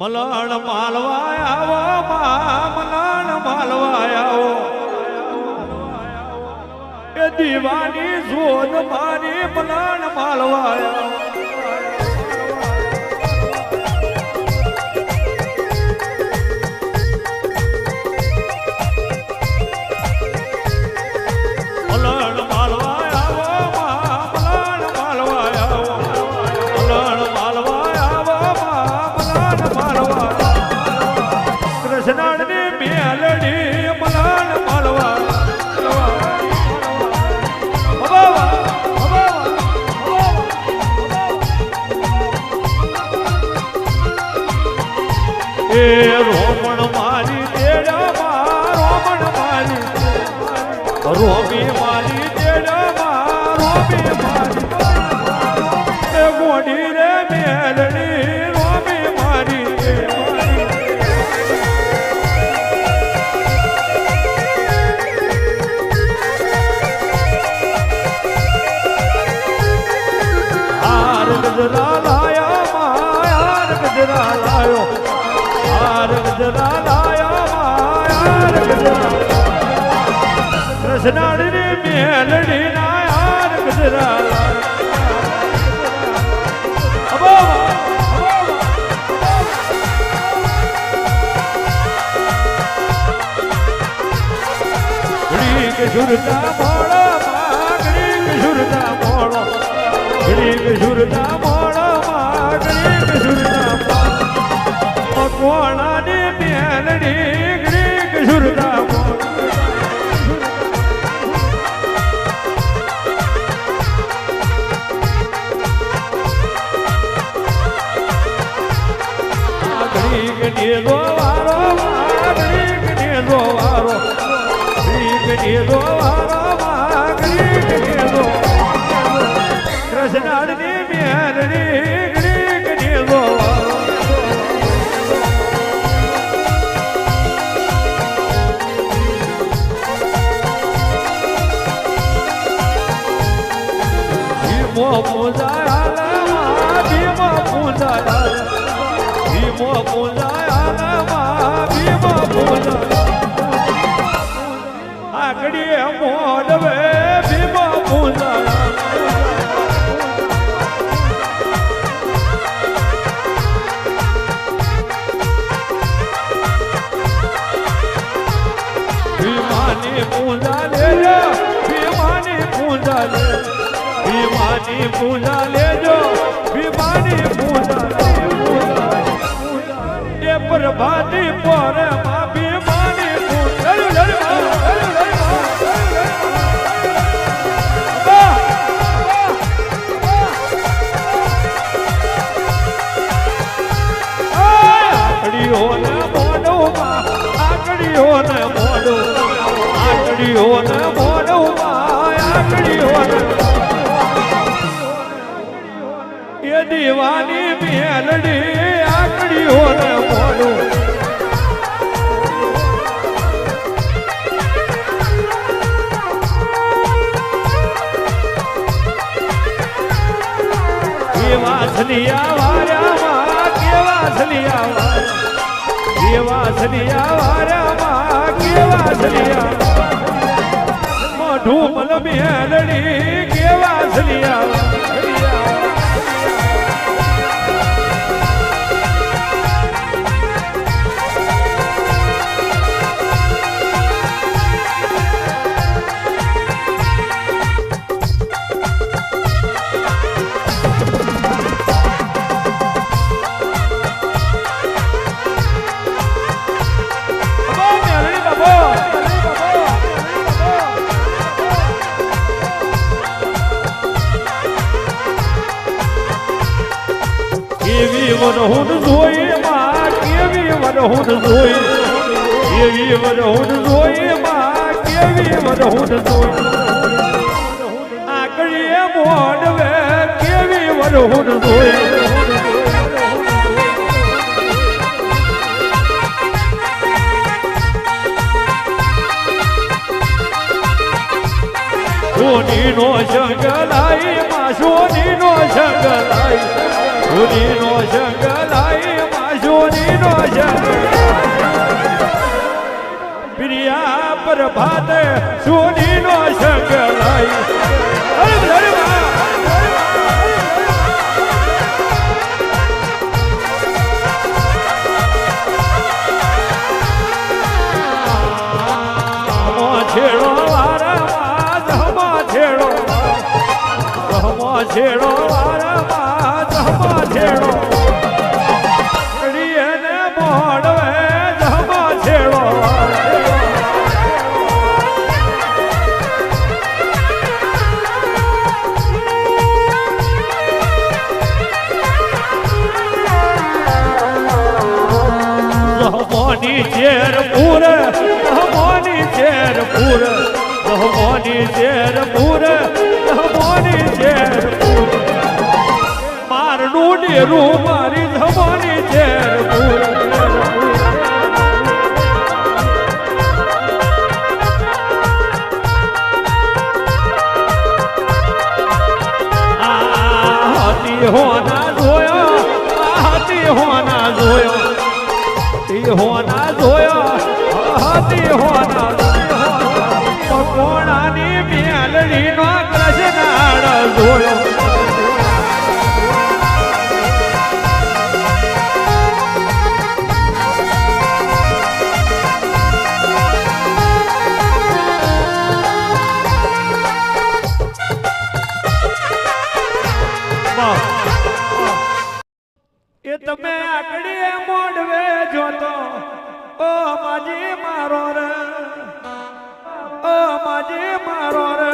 મલણ માલવા આવો મલણ માલવા દીવાની શોધ મારી મલણ માલવા એ રોમણ મારી તેડામાં રોમણ મારી રોમી કૃષ્ણાની મેલડી ના હાર ગજરા સુરતા મોળો માગણી સુરતા મોળો ગ્રીક સુરતા મોળો આગળીએ મોડવે ભીમો પૂજા ભીમાની પૂજા લેજો ભીમાની પૂજા લેજો આકડીઓ ને મોઢુંમાં, આકડીઓ ને એ દીવાની મેલડી આકડીઓ ને મોઢું કેવા છલિયા વાર્યામાં કેવા છલિયા વાર્યા? કેવા છલિયા વાર્યામાં કેવા છલિયા મોઢું મલ મેલડી કેવા છલિયા કેવી વરહુન જોઈ માં કેવી વરહુન જોઈ કેવી વરહુન જોઈ માં કેવી વરહુન જોઈ આકડીએ મોડવે, કેવી વરહુન જોઈ સોનીનો શંગલાઈ માં સોનીનો જૂનીનો જંગ લાયમાં જૂનીનો જંગ. પ્રિયા પ્રભાત જૂનીનો જંગ લાય. અરે ધર્મા! મારી ધમાની છે હોના જોયો હાથી હોના જોયો. તે હોના જોયો. હાથી હોના એ તમે આકડી મોડવે જોતો ઓ માજી મારો રે ઓ માજી મારો રે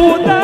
muda